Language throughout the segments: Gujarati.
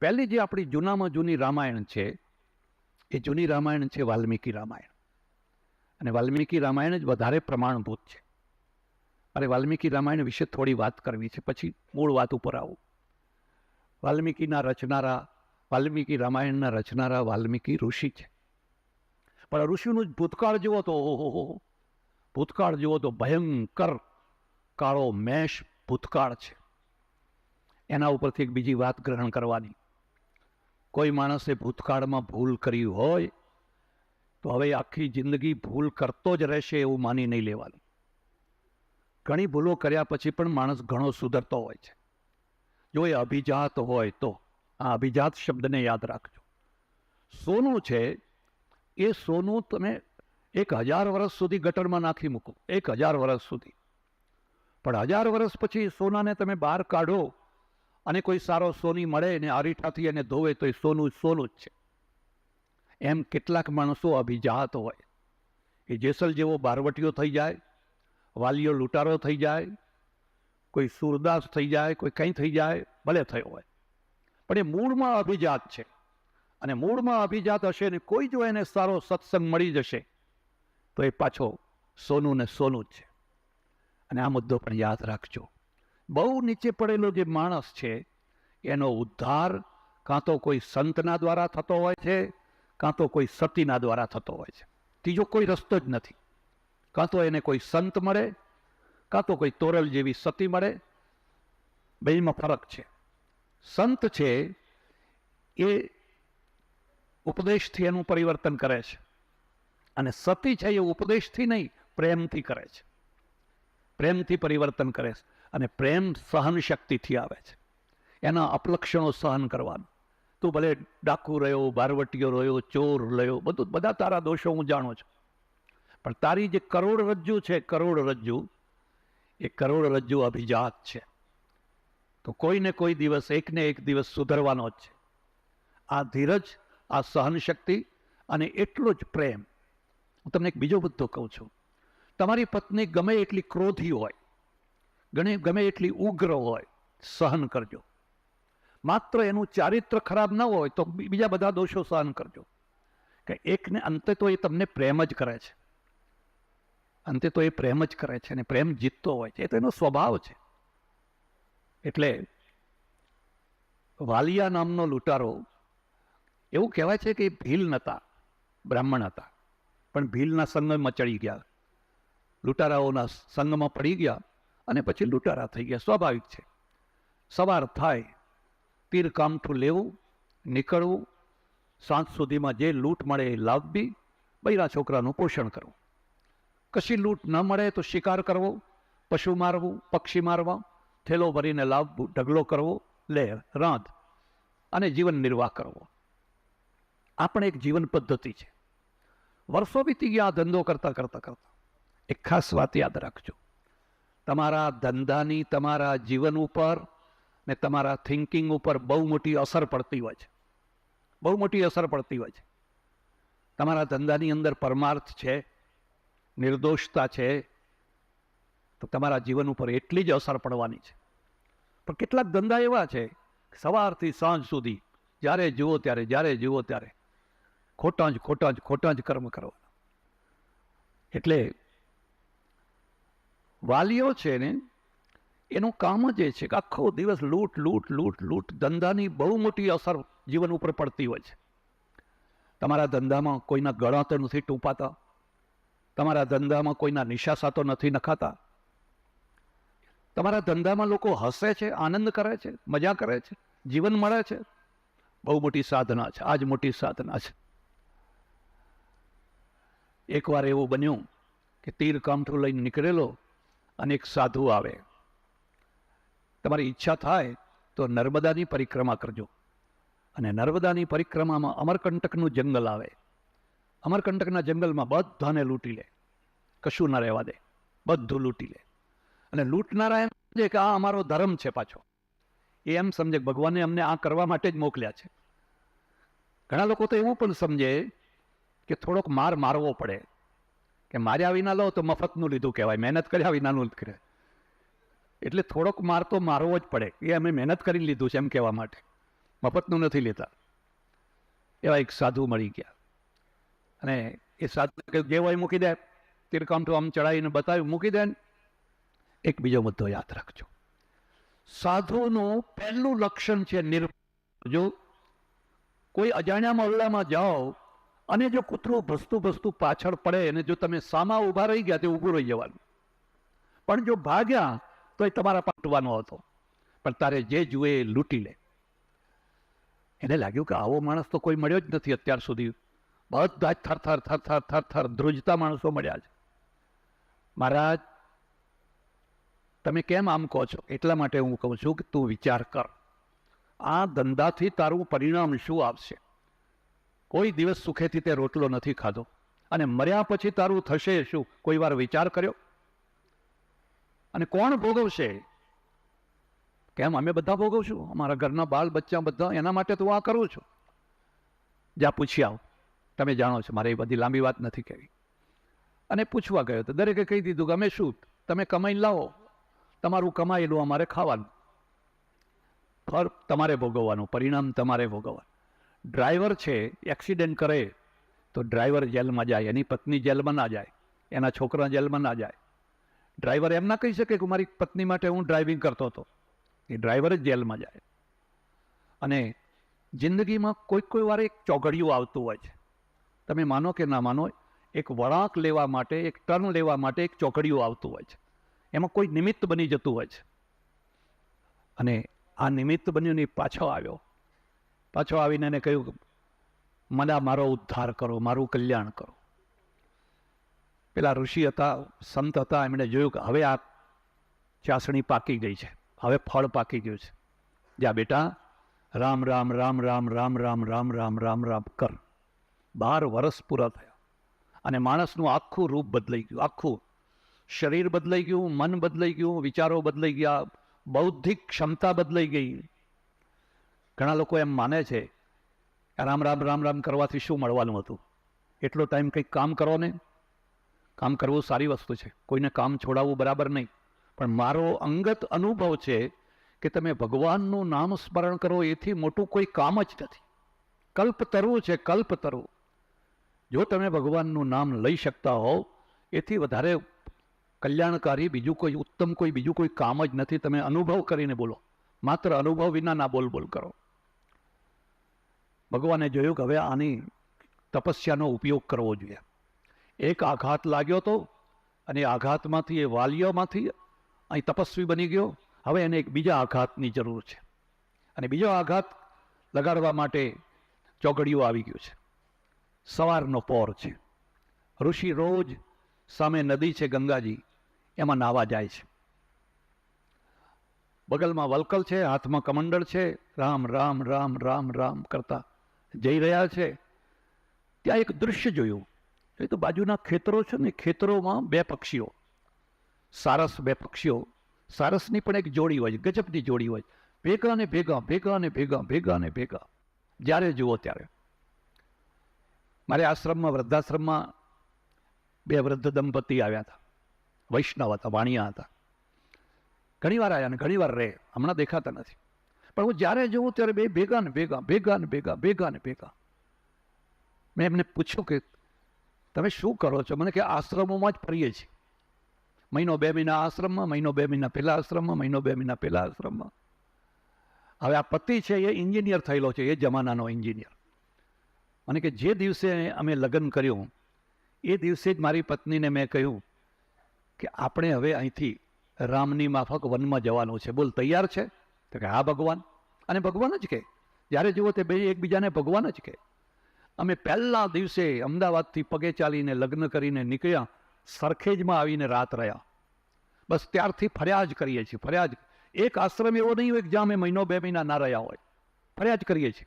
પહેલી જે આપણી જૂનામાં જૂની રામાયણ છે, એ જૂની રામાયણ છે વાલ્મીકી રામાયણ. અને વાલ્મીકી રામાયણ જ વધારે પ્રમાણભૂત છે. અરે, વાલ્મીકી રામાયણ વિશે થોડી વાત કરવી છે, પછી મૂળ વાત ઉપર આવું. વાલ્મીકીના રચનારા, વાલ્મીકી રામાયણના રચનારા વાલ્મીકી ઋષિ છે. પણ ઋષિનું જ ભૂતકાળ જુઓ તો, ઓહો ભૂતકાળ જુઓ તો ભયંકર કાળો મેષ ભૂતકાળ છે. એના ઉપરથી એક બીજી વાત ગ્રહણ કરવાની. કોઈ માણસે ભૂતકાળમાં ભૂલ કરી હોય, તો હવે આખી જિંદગી ભૂલ કરતો જ રહેશે એવું માની નહીં લેવાનું. ઘણી ભૂલો કર્યા પછી પણ માણસ ઘણો સુધરતો હોય છે. જો એ અભિજાત હોય તો આ અભિજાત શબ્દને યાદ રાખજો. સોનું છે, એ સોનું તમે એક હજાર વર્ષ સુધી ગટરમાં નાખી મૂકો, એક હજાર વર્ષ સુધી. પણ હજાર વર્ષ પછી સોનાને તમે બહાર કાઢો અને કોઈ સારો સોની મળે ને અરીઠાથી એને ધોવે તો એ સોનું સોનું જ છે. એમ કેટલાક માણસો અભિજાત હોય. એ જેસલ જેવો બારવટીઓ થઈ જાય, વાલીઓ લૂંટારો થઈ જાય, કોઈ સુરદાસ થઈ જાય, કોઈ કંઈ થઈ જાય, ભલે થયો હોય. પણ એ મૂળમાં અભિજાત છે. અને મૂળમાં અભિજાત હશે ને કોઈ જો એને સારો સત્સંગ મળી જશે, તો એ પાછો સોનું ને સોનું જ છે. અને આ મુદ્દો પણ યાદ રાખજો. બહુ નીચે પડેલો જે માણસ છે, એનો ઉદ્ધાર કાં તો કોઈ સંતના દ્વારા થતો હોય છે, કાં તો કોઈ સતીના દ્વારા થતો હોય છે. ત્રીજો કોઈ રસ્તો જ નથી. કાં તો એને કોઈ સંત મળે, કાં તો કોઈ તોરલ જેવી સતી મળે. બેમાં ફરક છે. સંત છે, એ ઉપદેશથી એનું પરિવર્તન કરે છે. અને સતી છે, એ ઉપદેશથી નહીં, પ્રેમથી કરે છે. પ્રેમથી પરિવર્તન કરે છે. અને પ્રેમ સહન શક્તિથી આવે છે. એના અપલક્ષણો સહન કરવાનું. તું ભલે ડાકુ રહ્યો બારવટીયો રહ્યો, ચોર રહ્યો, બધું, બધા તારા દોષો હું જાણું છું. પણ તારી જે કરોડરજ્જુ છે કરોડરજ્જુ એ કરોડરજ્જુ અભિજાત છે. તો કોઈને કોઈ દિવસ, એકને એક દિવસ સુધરવાનો જ છે. આ ધીરજ, આ સહનશક્તિ અને એટલો જ પ્રેમ. હું તમને એક બીજો મુદ્દો કહું છું. તમારી પત્ની ગમે એટલી ક્રોધી હોય ગણે, ગમે એટલી ઉગ્ર હોય, સહન કરજો. માત્ર એનું ચારિત્ર ખરાબ ન હોય, તો બીજા બધા દોષો સહન કરજો. કે એકને, અંતે તો એ તમને પ્રેમ જ કરે છે. અંતે તો એ પ્રેમ જ કરે છે અને પ્રેમ જીતતો હોય છે. એ તો એનો સ્વભાવ છે. એટલે વાલિયા નામનો લૂંટારો, એવું કહેવાય છે કે ભીલ નહોતા બ્રાહ્મણ હતા. પણ ભીલના સંગમાં ચડી ગયા. લૂંટારાઓના સંગમાં પડી ગયા. અને પછી લૂંટારા થઈ ગયા. સ્વાભાવિક છે. સવાર થાય, તીર કામઠું લેવું, નીકળવું, સાંજ સુધીમાં જે લૂંટ મળે એ લાવવી, બૈરા છોકરાનું પોષણ કરવું. કશી લૂંટ ન મળે તો શિકાર કરવો, પશુ મારવું, પક્ષી મારવા, થેલો ભરીને લાવવું, ઢગલો કરવો, લે, રાંધ અને જીવન નિર્વાહ કરવો. આ પણ એક જીવન પદ્ધતિ છે. વર્ષો વીતી ગયા ધંધો કરતા કરતા કરતા. એક ખાસ વાત યાદ રાખજો. તમારા ધંધાની, તમારા જીવન ઉપર ને તમારા થિંકિંગ ઉપર બહુ મોટી અસર પડતી હોય છે. બહુ મોટી અસર પડતી હોય છે. તમારા ધંધાની અંદર પરમાર્થ છે, નિર્દોષતા છે, તો તમારા જીવન ઉપર એટલી જ અસર પડવાની છે. પણ કેટલાક ધંધા એવા છે, સવારથી સાંજ સુધી, જ્યારે જુઓ ત્યારે, જ્યારે જુઓ ત્યારે, ખોટા જ ખોટા જ ખોટા જ કર્મ કરવાના. એટલે વાલીઓ છે ને, એનું કામ જ એ છે કે આખો દિવસ લૂંટ લૂંટ લૂંટ લૂંટ. ધંધાની બહુ મોટી અસર જીવન ઉપર પડતી હોય છે. તમારા ધંધામાં કોઈના ગળા તો નથી ટૂંપાતા. તમારા ધંધામાં કોઈના નિશાસા તો નથી નખાતા. તમારા ધંધામાં લોકો હસે છે, આનંદ કરે છે, મજા કરે છે, જીવન મળે છે. બહુ મોટી સાધના છે, આજ મોટી સાધના છે. એકવાર એવું બન્યું કે તીર કામઠું લઈને નીકળેલો અને એક સાધુ આવે. તમારી ઈચ્છા થાય તો નર્મદાની પરિક્રમા કરજો. અને નર્મદાની પરિક્રમામાં અમરકંટકનું જંગલ આવે. અમરકંટકના જંગલમાં બધાને લૂંટી લે. કશું ના રહેવા દે. બધું લૂંટી લે. અને લૂંટનારા એમ સમજે કે આ અમારો ધર્મ છે પાછો. એ એમ સમજે ભગવાને અમને આ કરવા માટે જ મોકલ્યા છે. ઘણા લોકો તો એવું પણ સમજે કે થોડોક માર મારવો પડે. કે માર્યા વિના લો તો મફતનું લીધું કહેવાય, મહેનત કર્યા વિનાનું કરે. એટલે થોડોક માર તો મારવો જ પડે, એ અમે મહેનત કરીને લીધું છે એમ કહેવા માટે. મફતનું નથી લેતા. એવા એક સાધુ મળી ગયા. અને એ સાધુ જે હોય મૂકી દે, તિરકામઠું આમ ચડાવીને બતાવ્યું, મૂકી દે. એક બીજો મુદ્દો યાદ રાખજો. સાધુનું પહેલું લક્ષણ છે નિર જો કોઈ અજાણ્યા મહોલ્લામાં જાઓ અને જો કૂતરો ભસતું ભસતું પાછળ પડે અને જો તમે સામા ઊભા રહી ગયા, તે ઊભું રહી જવાનું. પણ જો ભાગ્યા તો એ તમારા પાટવાનો હતો. પણ તારે જે જુએ એ લૂંટી લે. એને લાગ્યું કે આવો માણસ તો કોઈ મળ્યો જ નથી અત્યાર સુધી. બધા જ થર થર થર થર થર થર ધ્રુજતા માણસો મળ્યા છે. મહારાજ, તમે કેમ આમ કહો છો? એટલા માટે હું કહું છું કે તું વિચાર કર. આ ધંધાથી તારું પરિણામ શું આવશે? કોઈ દિવસ સુખેથી તે રોટલો નથી ખાધો. અને મર્યા પછી તારું થશે શું? કોઈ વાર વિચાર કર્યો? અને કોણ ભોગવશે? કેમ અમે બધા ભોગવશું? અમારા ઘરના બાળ બચ્ચા બધા એના માટે તો આ કરું છું. જ્યાં પૂછી આવ. તમે જાણો છો, મારે એ બધી લાંબી વાત નથી કહેવી. અને પૂછવા ગયો તો દરેકે કહી દીધું કે અમે શું? તમે કમાઈને લાવો. તમારું કમાયેલું અમારે ખાવાનું. ફર તમારે ભોગવવાનું, પરિણામ તમારે ભોગવવાનું. ડ્રાઈવર છે, એક્સિડન્ટ કરે, તો ડ્રાઈવર જેલમાં જાય, એની પત્ની જેલમાં ના જાય, એના છોકરા જેલમાં ના જાય. ડ્રાઈવર એમ ના કહી શકે કે મારી પત્ની માટે હું ડ્રાઇવિંગ કરતો હતો. એ ડ્રાઈવર જ જેલમાં જાય. અને જિંદગીમાં કોઈ કોઈ વાર એક ચોઘડિયું આવતું હોય છે. તમે માનો કે ના માનો, એક વળાંક લેવા માટે, એક ટર્ન લેવા માટે એક ચોકડિયું આવતું હોય છે. એમાં કોઈ નિમિત્ત બની જતું હોય છે. અને આ નિમિત્ત બન્યું ને પાછો આવ્યો. પાછો આવીને એને કહ્યું મને મારો ઉદ્ધાર કરો, મારું કલ્યાણ કરો. પેલા ઋષિ હતા, સંત હતા, એમણે જોયું કે હવે આ ચાસણી પાકી ગઈ છે, હવે ફળ પાકી ગયું છે. જા બેટા, રામ રામ રામ રામ રામ રામ રામ રામ રામ રામ કર. બાર વર્ષ પૂરા થયા અને માણસનું આખું રૂપ બદલાઈ ગયું, આખું શરીર બદલાઈ ગયું, મન બદલાઈ ગયું, વિચારો બદલાઈ ગયા, બૌદ્ધિક ક્ષમતા બદલાઈ ગઈ. ઘણા લોકો એમ માને છે રામ રામ રામ રામ કરવાથી શું મળવાનું હતું? એટલો ટાઈમ કંઈક કામ કરો ને. કામ કરવું સારી વસ્તુ છે. કોઈને કામ છોડાવવું બરાબર નહીં. પણ મારો અંગત અનુભવ છે કે તમે ભગવાનનું નામ સ્મરણ કરો એથી મોટું કોઈ કામ જ નથી. કલ્પ તરવું છે, કલ્પ તરવું. જો તમે ભગવાનનું નામ લઈ શકતા હોવ, એથી વધારે કલ્યાણકારી, બીજું કોઈ ઉત્તમ કોઈ બીજું કોઈ કામ જ નથી. તમે અનુભવ કરીને બોલો. માત્ર અનુભવ વિના ના બોલ બોલ કરો. ભગવાને જોયું કે હવે આની તપસ્યાનો ઉપયોગ કરવો જોઈએ. એક આઘાત લાગ્યો હતો અને આઘાતમાંથી એ વાલીઓમાંથી અહીં તપસ્વી બની ગયો. હવે એને એક બીજા આઘાતની જરૂર છે. અને બીજો આઘાત લગાડવા માટે ચોગડિયું આવી ગયું છે. સવારનો પોર છે. ઋષિ રોજ સામે નદી છે ગંગાજી. એમાં નાવા જાય છે. બગલમાં વલકલ છે, હાથમાં કમંડળ છે. રામ રામ રામ રામ રામ કરતા જઈ રહ્યા છે. ત્યાં એક દૃશ્ય જોયું. એ તો બાજુના ખેતરો છે ને, ખેતરોમાં બે પક્ષીઓ. સારસ બે પક્ષીઓ. સારસની પણ એક જોડી હોય ગજબની જોડી હોય ભેગા ને ભેગા ભેગા ને ભેગા ભેગા ને ભેગા. જ્યારે જુઓ ત્યારે. મારે આશ્રમમાં, વૃદ્ધાશ્રમમાં બે વૃદ્ધ દંપતી આવ્યા હતા. વૈષ્ણવ હતા, વાણિયા હતા. ઘણી વાર આવ્યા ને ઘણી વાર રહે. હમણાં દેખાતા નથી. પણ હું જ્યારે જોઉં ત્યારે બે ભેગા ને ભેગા ભેગા ને ભેગા ભેગા ને ભેગા. મેં એમને પૂછ્યું કે તમે શું કરો છો? મને કે આશ્રમોમાં જ ફરીએ છીએ. મહિનો બે મહિના આશ્રમમાં, મહિનો બે મહિના પહેલા આશ્રમમાં, મહિનો બે મહિના પહેલા આશ્રમમાં. હવે આ પતિ છે એ એન્જિનિયર થયેલો છે, એ જમાનાનો એન્જિનિયર. મને કે જે દિવસે અમે લગ્ન કર્યું, એ દિવસે જ મારી પત્નીને મેં કહ્યું કે આપણે હવે અહીંથી રામની માફક વનમાં જવાનું છે. બોલ, તૈયાર છે? તો કે હા ભગવાન. અને ભગવાન જ કે જ્યારે જુઓ તે બે એકબીજાને ભગવાન જ કે અમે પહેલા દિવસે અમદાવાદથી પગે ચાલીને લગ્ન કરીને નીકળ્યા, સરખેજમાં આવીને રાત રહ્યા. બસ ત્યારથી ફર્યા જ કરીએ છીએ, ફર્યા જ. એક આશ્રમ એવો નહીં હોય કે જ્યાં અમે મહિનો બે મહિના ના રહ્યા હોય. ફર્યા જ કરીએ છીએ.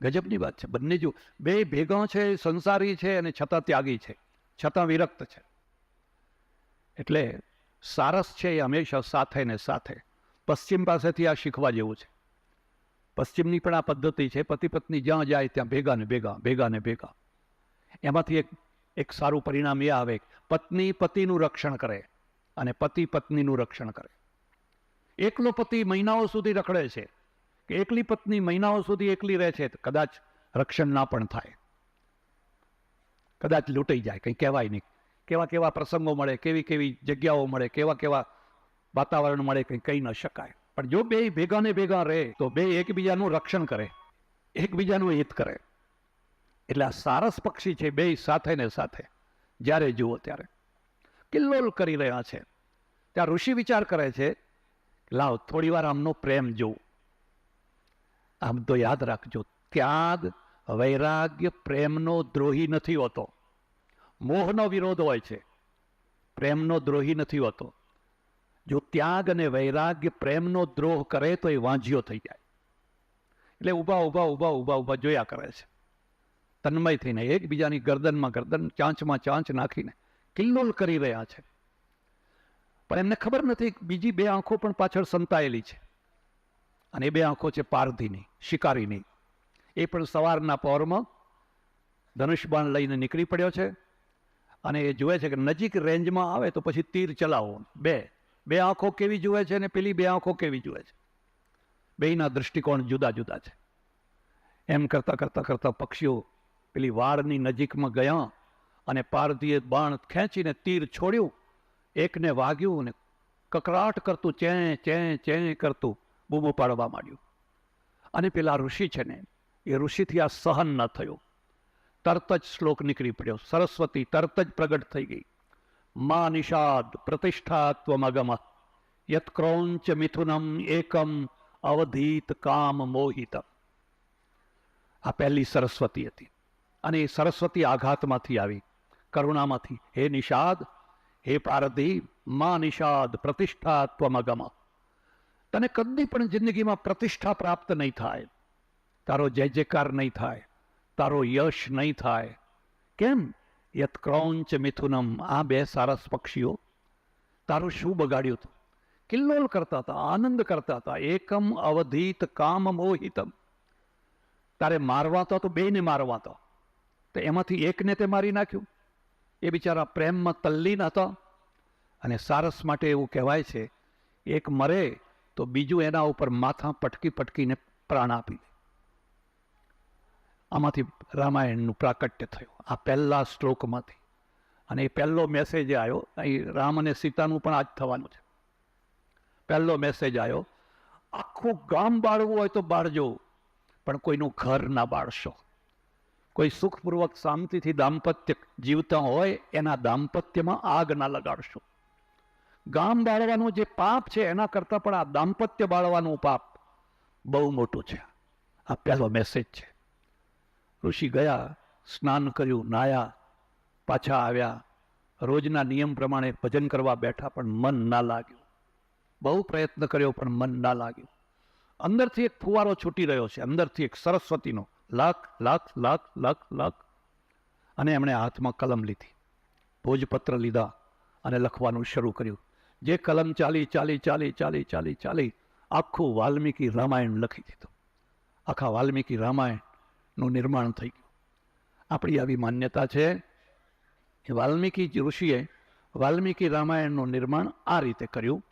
ગજબની વાત છે. બંને જો બે ભેગા છે, સંસારી છે અને છતાં ત્યાગી છે. છતાં વિરક્ત છે. એટલે સારસ છે એ હંમેશા સાથે ને સાથે. પશ્ચિમ પાસેથી આ શીખવા જેવું છે. પશ્ચિમની પણ આ પદ્ધતિ છે પતિ પત્ની જ્યાં જાય ત્યાં ભેગા ને ભેગા ભેગા ને ભેગા. એમાંથી એક એક સારું પરિણામ એ આવે પત્ની પતિનું રક્ષણ કરે અને પતિ પત્નીનું રક્ષણ કરે. એકલો પતિ મહિનાઓ સુધી રખડે છે કે એકલી પત્ની મહિનાઓ સુધી એકલી રહે છે કદાચ રક્ષણ ના પણ થાય. કદાચ લૂંટાઈ જાય, કંઈ કહેવાય નહીં. કેવા કેવા પ્રસંગો મળે કેવી કેવી જગ્યાઓ મળે કેવા કેવા વાતાવરણ મળે કંઈ કહી ન શકાય. પણ જો બે ભેગા ને ભેગા રહે, તો બે એકબીજાનું રક્ષણ કરે, એકબીજાનું હિત કરે. એટલે આ સારસ પક્ષી છે બે સાથે ને સાથે, જ્યારે જુઓ ત્યારે. કિલ્લોલ કરી રહ્યા છે. ત્યાં ઋષિ વિચાર કરે છે, લાવ થોડી વાર આમનો પ્રેમ જોઉં આમ તો યાદ રાખજો, ત્યાગ વૈરાગ્ય પ્રેમનો દ્રોહી નથી હોતો. મોહનો વિરોધ હોય છે. પ્રેમનો દ્રોહી નથી હોતો. જો ત્યાગ અને વૈરાગ્ય પ્રેમનો દ્રોહ કરે તો એ વાંઝિયો થઈ જાય. એટલે ઊભા ઊભા ઊભા ઊભા ઊભા જોયા કરે છે. તન્મય થઈને, એકબીજાની ગરદનમાં ગરદન ચાંચમાં ચાંચ નાખીને કિલ્લોલ કરી રહ્યા છે. પણ એમને ખબર નથી બીજી બે આંખો પણ પાછળ સંતાયેલી છે. અને એ બે આંખો છે પારધીની, શિકારીની. એ પણ સવારના પહોરમાં ધનુષબાણ લઈને નીકળી પડ્યો છે. અને એ જુએ છે કે નજીક રેન્જમાં આવે તો પછી તીર ચલાવો. બે બે આંખો કેવી જુએ છે અને પેલી બે આંખો કેવી જુએ છે? બેયના દૃષ્ટિકોણ જુદા જુદા છે. એમ કરતાં કરતાં કરતાં પક્ષીઓ પેલી વાળની નજીકમાં ગયા અને પારધીએ બાણ ખેંચીને તીર છોડ્યું. એકને વાગ્યું અને કકરાટ કરતું, ચે ચે ચે કરતું બૂમો પાડવા માંડ્યું. અને પેલા ઋષિ છે ને, એ ઋષિથી આ સહન ન થયું. તરત જ શ્લોક નીકળી પડ્યો. સરસ્વતી તરત જ પ્રગટ થઈ ગઈ. મા નિષાદ પ્રતિષ્ઠાત્વમગમ યત્ક્રૌંચ મિથુનમ એકમ અવધીત કામ મોહિત આ પહેલી સરસ્વતી હતી। અને એ સરસ્વતી આઘાતમાંથી આવી, કરુણામાંથી। હે નિષાદ, હે પારધી, મા નિષાદ પ્રતિષ્ઠાત્વમગમ। તને કદી પણ જિંદગીમાં પ્રતિષ્ઠા પ્રાપ્ત નહીં થાય। તારો જય જયકાર નહીં થાય, તારો યશ નહીં થાય। કેમ? યત ક્રૌંચ મિથુનમ. આ બે સારસ પક્ષીઓ તારું શું બગાડ્યું હતું કિલ્લોલ કરતા હતા, આનંદ કરતા હતા. એકમ અવધિત કામ મોહિતમ. તારે મારવા તો બેને મારવા તો. તો એમાંથી એકને તે મારી નાખ્યું. એ બિચારા પ્રેમમાં તલ્લીન હતા. અને સારસ માટે એવું કહેવાય છે, એક મરે તો બીજું એના ઉપર માથા પટકી પટકીને પ્રાણ આપી દે. આમાંથી રામાયણનું પ્રાકટ્ય થયું. આ પહેલા સ્ટ્રોકમાંથી અને એ પહેલો મેસેજ આવ્યો. અહીં રામ અને સીતાનું પણ આજ થવાનું છે. પહેલો મેસેજ આવ્યો, આખું ગામ બાળવું હોય તો બાળજો પણ કોઈનું ઘર ના બાળશો. કોઈ સુખપૂર્વક શાંતિથી દાંપત્ય જીવતા હોય, એના દાંપત્યમાં આગ ના લગાડશો. ગામ બાળવાનું જે પાપ છે, એના કરતાં પણ આ દાંપત્ય બાળવાનું પાપ બહુ મોટું છે. આ પહેલો મેસેજ છે. ઋષિ ગયા, સ્નાન કર્યું, નાયા, પાછા આવ્યા. રોજના નિયમ પ્રમાણે ભજન કરવા બેઠા પણ મન ના લાગ્યું. બહુ પ્રયત્ન કર્યો પણ મન ના લાગ્યું. અંદરથી એક ફુવારો છૂટી રહ્યો છે, અંદરથી એક સરસ્વતીનો લાખ લાખ લાખ લાખ લાખ અને એમણે હાથમાં કલમ લીધી. ભોજપત્ર લીધા અને લખવાનું શરૂ કર્યું. જે કલમ ચાલી ચાલી ચાલી ચાલી ચાલી ચાલી, આખું વાલ્મીકી રામાયણ લખી દીધું. આખા વાલ્મીકી રામાયણનું નિર્માણ થઈ ગયું. આપણી આવી માન્યતા છે વાલ્મીકી ઋષિએ વાલ્મીકી રામાયણનું નિર્માણ આ રીતે કર્યું.